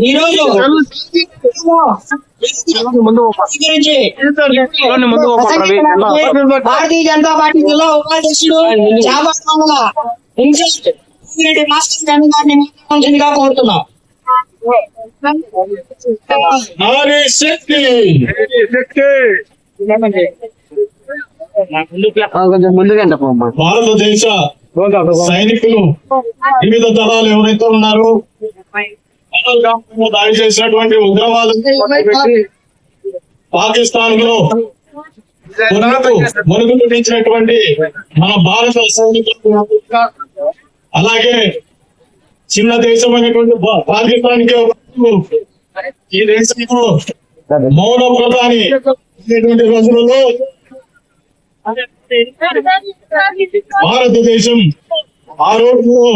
ఈ రోజు గురించి భారతీయ జనతా పార్టీ జిల్లా ఉపాధ్యక్షుడు ఇన్ఛార్జ్ మాస్టర్ గారిని కోరుతున్నాం. నారీ శక్తి భారతదేశ సైనికులు వివిధ దళాలు ఎవరైతే ఉన్నారు దాడి చేసినటువంటి ఉగ్రవాదులు పాకిస్తాన్లో మునుగు పుట్టించినటువంటి మన భారత సైనికులు అలాగే చిన్న దేశమైనటువంటి పాకిస్తాన్కి ఈ దేశంలో మౌన ప్రధాని రోజులలో భారతదేశం ఆ రోజులో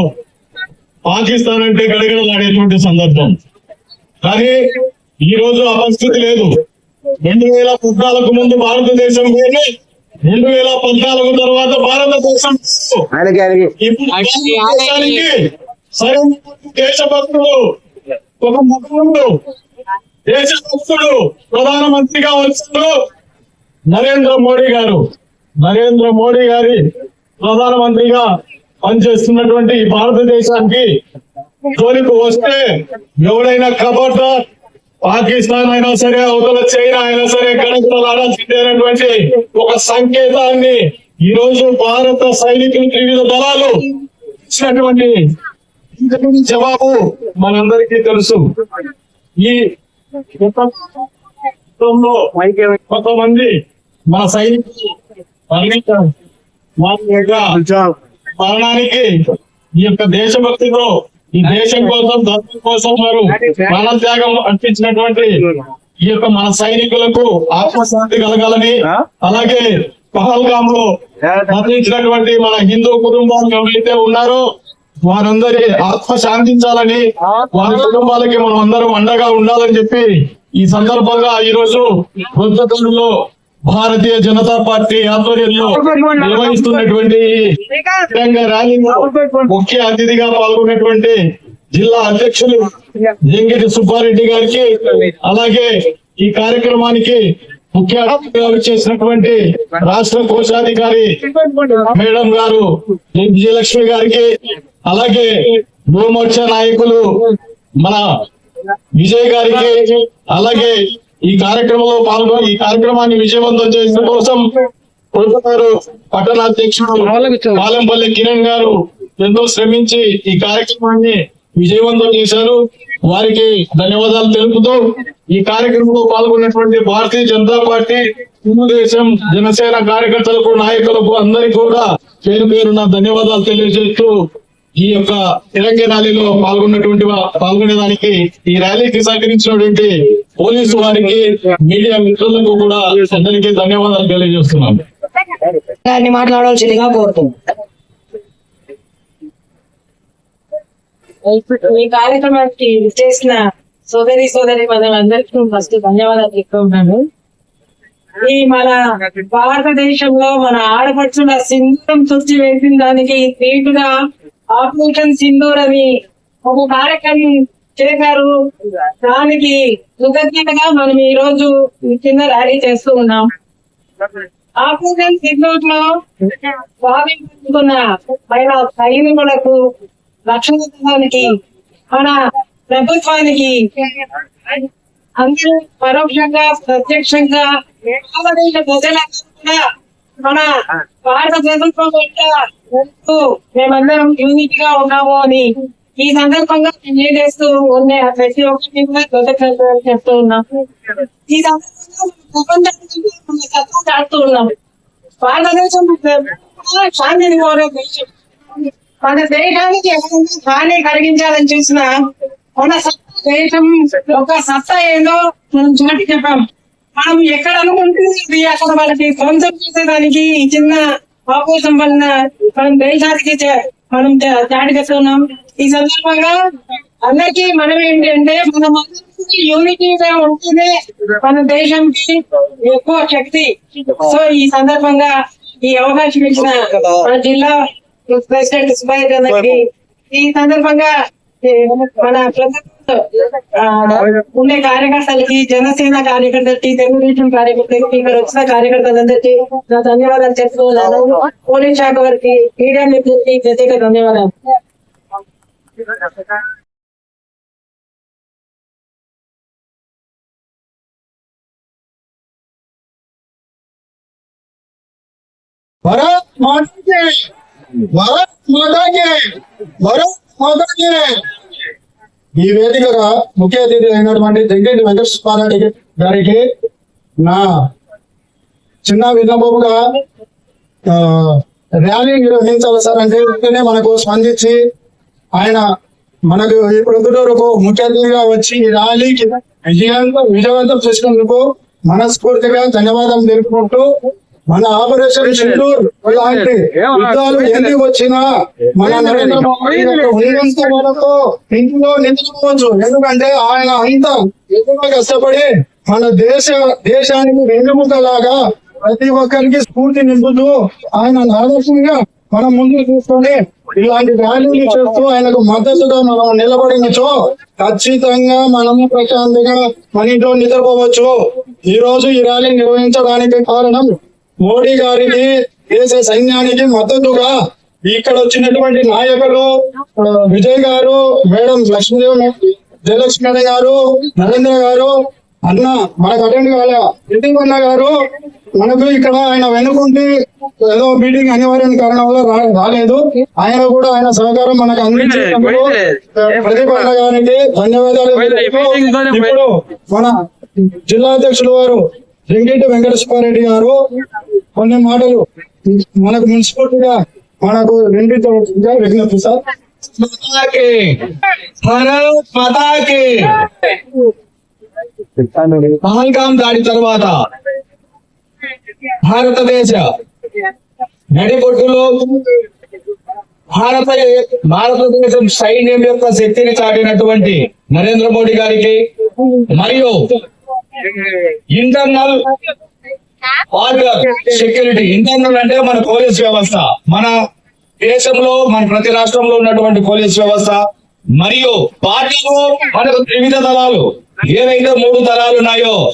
పాకిస్తాన్ అంటే గడగడలాడేటువంటి సందర్భం. కానీ ఈ రోజు ఆ పరిస్థితి లేదు. రెండు వేల పద్నాలుగు ముందు భారతదేశం వేరే రెండు వేల పద్నాలుగు తర్వాత భారతదేశం సరైన దేశభక్తుడు ఒక ముఖ్యుడు దేశభక్తుడు ప్రధానమంత్రిగా వచ్చాడు నరేంద్ర మోడీ గారు. నరేంద్ర మోడీ గారి ప్రధానమంత్రిగా పనిచేస్తున్నటువంటి ఈ భారతదేశానికి జోలికి వస్తే ఎవడైనా కబడ్దార్ పాకిస్తాన్ అయినా సరే అవతల చైనా అయినా సరే గణకులు ఆడాల్సిందేనటువంటి ఒక సంకేతాన్ని ఈ రోజు భారత సైనికులు వివిధ దళాలు ఇచ్చినటువంటి జవాబు మనందరికీ తెలుసు ఈ కొంతమంది మన సైనికులు మరణించారు. వారి యొక్క మరణానికి ఈ యొక్క దేశభక్తితో ఈ దేశం కోసం ధర్మం కోసం వారు ప్రాణ త్యాగం అర్పించినటువంటి ఈ యొక్క మన సైనికులకు ఆత్మశాంతి కలగాలని అలాగే పహల్గామ్లో మరణించినటువంటి మన హిందూ కుటుంబాలు ఎవరైతే ఉన్నారో వారందరి ఆత్మ శాంతించాలని వారి కుటుంబాలకి మనం అందరం అండగా ఉండాలని చెప్పి ఈ సందర్భంగా ఈ రోజు వృద్ధులలో భారతీయ జనతా పార్టీ ఆధ్వర్యంలో నిర్వహిస్తున్నటువంటి ఈ ర్యాలీలో ముఖ్య అతిథిగా పాల్గొన్నటువంటి జిల్లా అధ్యక్షులు జంగిటి సుబ్బారెడ్డి గారికి అలాగే ఈ కార్యక్రమానికి ముఖ్య అతిథిగా చేసినటువంటి రాష్ట్ర కోశాధికారి మేడం గారు విజయలక్ష్మి గారికి అలాగే భూమోర్చ నాయకులు మన విజయ్ గారికి అలాగే ఈ కార్యక్రమంలో పాల్గొని ఈ కార్యక్రమాన్ని విజయవంతం చేసిన కోసం కొడుకున్నారు పాలెంపల్లి కిరణ్ గారు ఎంతో శ్రమించి ఈ కార్యక్రమాన్ని విజయవంతం చేశారు. వారికి ధన్యవాదాలు తెలుపుతూ ఈ కార్యక్రమంలో పాల్గొన్నటువంటి భారతీయ జనతా పార్టీ తెలుగుదేశం జనసేన కార్యకర్తలకు నాయకులకు అందరికీ కూడా పేరు పేరున ధన్యవాదాలు తెలియజేస్తూ ఈ యొక్క తెలంగాణ ర్యాలీలో పాల్గొన్నటువంటి పాల్గొనేదానికి ఈ ర్యాలీకి సహకరించినటువంటి పోలీసు వారికి మీడియా మిత్రులకు కూడా అందరికీ ధన్యవాదాలు తెలియజేస్తున్నాం. గారిని మాట్లాడాల్సిందిగా కోరుతున్నాం. ఈ కార్యక్రమానికి చేసిన సోదరి సోదరి మనం అందరికీ ఫస్ట్ ధన్యవాదాలు చెప్పుకుంటున్నాను ఈ మన భారతదేశంలో మన ఆడపడుచుల సింధూరం తుడిచి వేసిన దానికి ఆపరేషన్ సింధూర్ అని ఒక కార్యక్రమం చేశారు. దానికి కృతజ్ఞతగా మనం ఈ రోజు చిన్న ర్యాలీ చేస్తూ ఉన్నాం. ఆపరేషన్ సింధూర్లో భావించుకున్న మన సైనికులకు రక్షించడానికి మన ప్రభుత్వానికి అందరూ పరోక్షంగా ప్రత్యక్షంగా కూడా మన భారత ప్రభుత్వం వెంట మేమందరం యూనిట్గా ఉన్నాము అని ఈ సందర్భంగా తెలియజేస్తూ ఉన్న ప్రతి ఒక్కరిని కూడా కృతజ్ఞతలు చెప్తూ ఉన్నాం. ఈ సందర్భంగా ప్రపంచానికి మన ఉన్నాం. భారతదేశం శాంతిని కోరే దేశం. మన దేశానికి హాని కలిగించాలని చూసిన మన సత్తా దేశం ఒక సత్తా ఏదో మనం చాటి చెప్పాం. మనం ఎక్కడ అనుకుంటుంది అక్కడ వాళ్ళకి ధ్వంసం చేసేదానికి చిన్న చిన్న అవకాశం వలన మనం దేశానికి మనం దాడి చాటి ఈ సందర్భంగా అందరికి మనం ఏంటంటే మనం యూనిటీగా ఉంటేనే మన దేశంకి ఎక్కువ శక్తి. సో ఈ సందర్భంగా ఈ అవకాశం ఇచ్చిన మన జిల్లా ప్రెసిడెంట్ సుబ్బయ్య గారికి ఈ సందర్భంగా మన ప్రజలు ఆ, ఉండే కార్యకర్తలకి జనసేన కార్యకర్తలకి తెలుగుదేశం కార్యకర్తలకి ఇక్కడ వచ్చిన కార్యకర్తలందరికీ నా ధన్యవాదాలు చెప్పుకోవాలను పోలీస్ శాఖ వారికి మీడియా మిత్రులకి ప్రత్యేక ధన్యవాదాలు భరత్ మాతాకి భరత్ మాతాకి భరత్ మాతాకి ఈ వేదికగా ముఖ్య అతిథి అయినటువంటి జంగేటి వెంకటేశ్వర గారికి నా చిన్న విన్నపముగా ఆ, ర్యాలీ నిర్వహించాలి సార్ అంటే వెంటనే మనకు స్పందించి ఆయన మనకు ఈ ప్రొద్దుటూరుకు ముఖ్య అతిథిగా వచ్చి ఈ ర్యాలీకి విజయంతో విజయవంతం చేసినందుకు మనస్ఫూర్తిగా ధన్యవాదాలు తెలుపుకుంటూ మన ఆపరేషన్ సింధూర్ లాంటి యుద్ధాలు ఎన్ని వచ్చినా మన నరేంద్ర మోడీ ఇంట్లో నిలుచుకోవచ్చు ఎందుకంటే ఆయన అంత ఎక్కువ కష్టపడి మన దేశ దేశానికి వెన్నెముకలాగా ప్రతి ఒక్కరికి స్ఫూర్తి నింపుతూ ఆయన ఆదర్శంగా మనం ముందుకు తీసుకొని ఇలాంటి ర్యాలీలు చేస్తూ ఆయనకు మద్దతుగా మనం నిలబడినచో ఖచ్చితంగా మనము ప్రశాంతంగా మన ఇంట్లో నిద్రపోవచ్చు. ఈ రోజు ఈ ర్యాలీ నిర్వహించడానికి కారణం మోడీ గారికి దేశ సైన్యానికి మద్దతుగా ఇక్కడ వచ్చినటువంటి నాయకులు విజయ్ గారు మేడం లక్ష్మీదేవి జయలక్ష్మి గారు నరేంద్ర గారు అన్న మనకు అటెండ్ కాలే ఇంటి అన్న గారు మనకు ఇక్కడ ఆయన వెనుకుండి ఏదో మీటింగ్ అనివార్య కారణం వల్ల రాలేదు. ఆయన కూడా ఆయన సహకారం మనకు అందించినందుకు ప్రదీప్ అన్న గారికి ధన్యవాదాలు. ఇప్పుడు మన జిల్లా అధ్యక్షులు వారు వెంకట వెంకటేశ్వరరెడ్డి గారు కొన్ని మాటలు మనకు మున్సిపాలిటీగా మనకు వినిపించవలసిందిగా విజ్ఞప్తి సార్. భారత్ మాతాకి. పహల్గాం దాడి తర్వాత భారతదేశ నడిబొడ్డులో భారత భారతదేశం సైన్యం యొక్క శక్తిని చాటినటువంటి నరేంద్ర మోడీ గారికి మరియు ఇంటర్నల్ ఆర్డర్ సెక్యూరిటీ. ఇంటర్నల్ అంటే మన పోలీస్ వ్యవస్థ. మన దేశంలో మన ప్రతి రాష్ట్రంలో ఉన్నటువంటి పోలీస్ వ్యవస్థ. మరియు పార్టీలో మనకు వివిధ దళాలు. ఏవైతే మూడు దళాలు ఉన్నాయో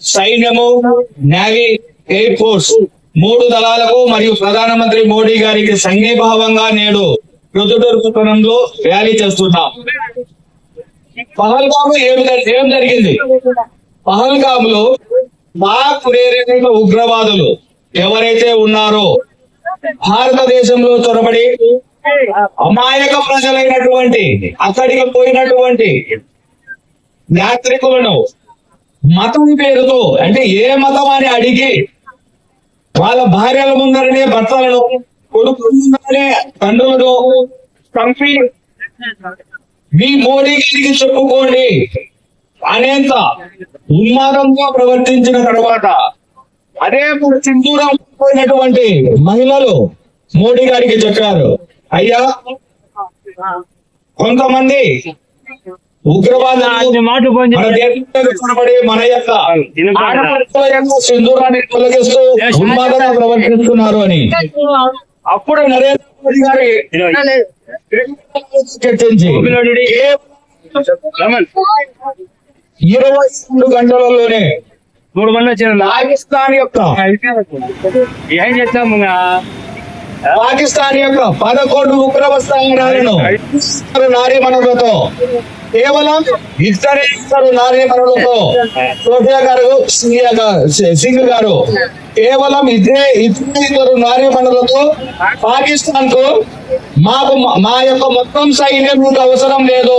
సైన్యము నేవీ ఎయిర్ ఫోర్స్. మూడు దళాలకు మరియు ప్రధానమంత్రి మోడీ గారికి సంఘీభావంగా నేడు ప్రొద్దుటూరు ర్యాలీ చేస్తున్నాం. పహల్గాము ఏం ఏం జరిగింది? పహల్గాములో పాక్ ప్రేరేపిత ఉగ్రవాదులు ఎవరైతే ఉన్నారో భారతదేశంలో చొరబడి అమాయక ప్రజలైనటువంటి అక్కడికి పోయినటువంటి యాత్రికులను మతం పేరుతో అంటే ఏ మతం అని అడిగి వాళ్ళ భార్యల ముందరనే భర్తలను కొడుకుల ముందరనే తండ్రులను మీ మోడీ గారికి చెప్పుకోండి. అనేంత ఉన్మాదంగా ప్రవర్తించిన తర్వాత అదే సింధూరం పోయినటువంటి మహిళలు మోడీ గారికి చెప్పారు అయ్యా కొంతమంది దేశంలో చొరబడి మన యొక్క సింధూరాన్ని తొలగిస్తూ ఉన్మాదంగా ప్రవర్తిస్తున్నారు అని. అప్పుడు నరేంద్ర మోడీ గారి చర్చించి ఇరవై రెండు గంటలలోనే మూడు మంది వచ్చిన పాకిస్తాన్ యొక్క ఏం చేస్తాము పాకిస్తాన్ యొక్క పదకొండు ఉగ్రవస్థానాలను నారీమణులతో కేవలం ఇద్దరే నారీమణులతో సోఫియా గారు సింగియా సింగ్ గారు కేవలం ఇద్దరే ఇద్దరు నారీమణులతో పాకిస్తాన్కు మాకు మ- యొక్క మొత్తం సైన్యం మీకు అవసరం లేదు.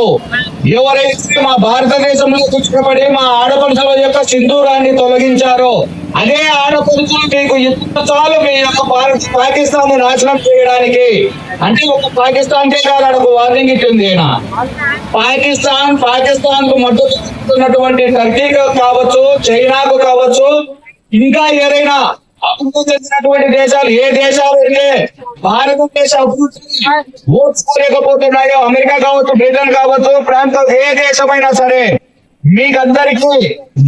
ఎవరైతే మా భారతదేశంలో కూర్చోబడి మా ఆడపడుచుల యొక్క సింధూరాన్ని తొలగించారో అదే ఆడపడుచులు మీకు ఎంత చాలు మీ యొక్క భారత్ పాకిస్తాన్ నాశనం చేయడానికి. అంటే ఒక పాకిస్తాన్ కే కాదు ఒక వార్నింగ్ ఇచ్చింది ఈయన. పాకిస్తాన్ పాకిస్తాన్కు మద్దతున్నటువంటి టర్కీకి కావచ్చు చైనాకు కావచ్చు ఇంకా ఏదైనా అభివృద్ధి చెందినటువంటి దేశాలు ఏ దేశాలు అయితే భారతదేశ అభివృద్ధి లేకపోతున్నాయో అమెరికా కావచ్చు బ్రిటన్ కావచ్చు ప్రాంతం ఏ దేశమైనా సరే మీకందరికీ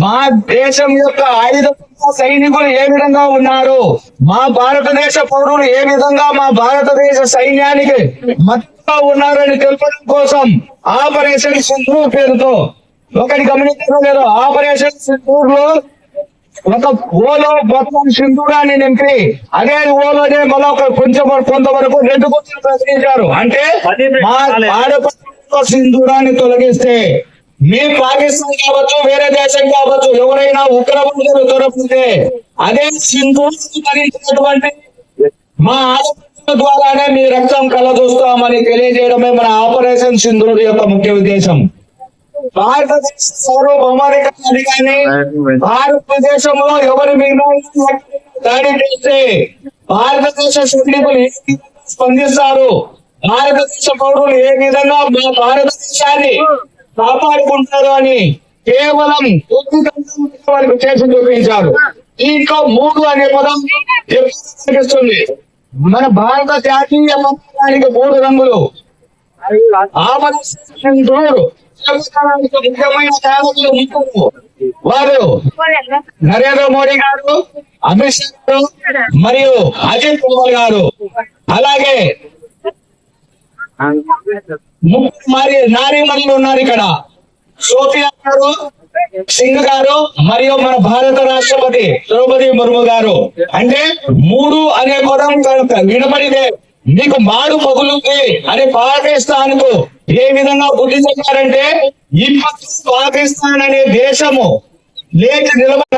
మా దేశం యొక్క ఆయుధ సైనికులు ఏ విధంగా ఉన్నారు? మా భారతదేశ పౌరులు ఏ విధంగా మా భారతదేశ సైన్యానికి మద్దతు ఉన్నారని తెలపడం కోసం ఆపరేషన్ సింధూర్ పేరుతో ఒకటి గమనించడం లేదు. ఆపరేషన్ సింధూర్లో ఒక ఓలో మొత్తం సింధూరాన్ని నింపి అదే ఓలోనే ఒక కొంచెం కొంతవరకు రెండు గుర్తులు ప్రశ్నించారు అంటే మా ఆడపడుచులో సింధూరాన్ని తొలగిస్తే మీ పాకిస్తాన్ కావచ్చు వేరే దేశం కావచ్చు ఎవరైనా ఉగ్రవాదులు తొలగితే అదే సింధు ధరించినటువంటి మా ఆలోచన ద్వారానే మీ రక్తం కలదూస్తామని తెలియజేయడమే మన ఆపరేషన్ సింధు యొక్క ముఖ్య ఉద్దేశం. భారతదేశ సార్వభౌమాధికారాన్ని కానీ భారతదేశంలో ఎవరి మీద దాడి చేస్తే భారతదేశ సైనికులు ఏ స్పందిస్తారు? భారతదేశ పౌరులు ఏ విధంగా మా భారతదేశాన్ని కాపాడుకుంటారు అని కేవలం వారికి చేసి చూపించారు. దీంట్లో మూడు అనే పదం కనిపిస్తుంది మన భారత జాతీయ పతాకానికి మూడు రంగులు. ముఖ్యమైన సేవకులు వారు నరేంద్ర మోడీ గారు అమిత్ షా గారు మరియు అజిత్ పవార్ గారు. అలాగే ముగ్గురు మరి నారీమణులు ఉన్నారు ఇక్కడ. సోఫియా గారు సింగ్ గారు మరియు మన భారత రాష్ట్రపతి ద్రౌపది ముర్ము గారు. అంటే మూడు అనే పదం వినపడితే మీకు మాడు పగులుంది అని పాకిస్తాన్కు ఏ విధంగా బుద్ధి చెప్పారంటే ఇప్పుడు పాకిస్తాన్ అనే దేశము లేచి నిలబడ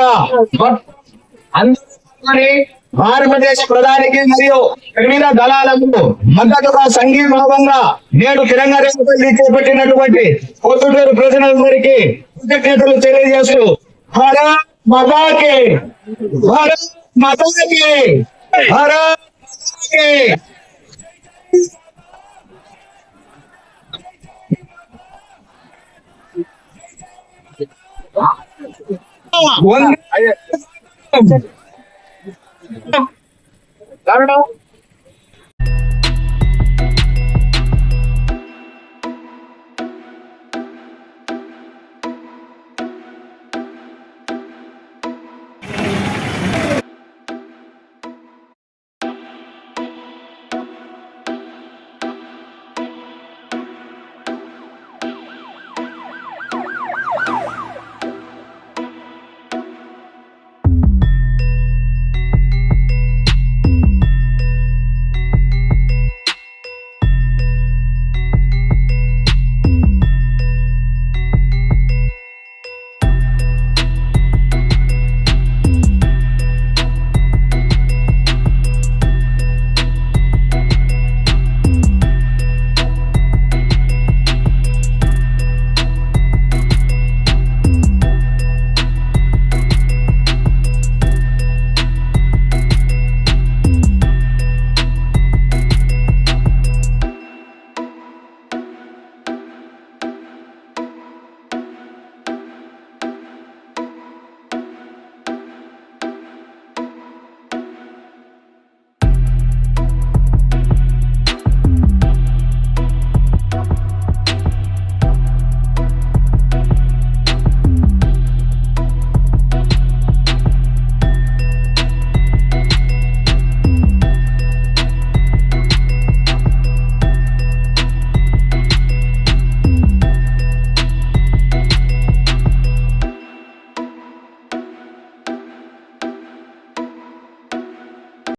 అందరూ భారతదేశ ప్రధానికి మరియు వివిధ దళాలకు మద్దతుగా సంఘీభావంగా నేడు తిరంగరేపల్లి చేపట్టినటువంటి పొద్దుటూరు ప్రజలందరికీ కృతజ్ఞతలు తెలియజేస్తూ భారత్ మతాకి భారత్ మతాకి భారత్ మతాకి వందే-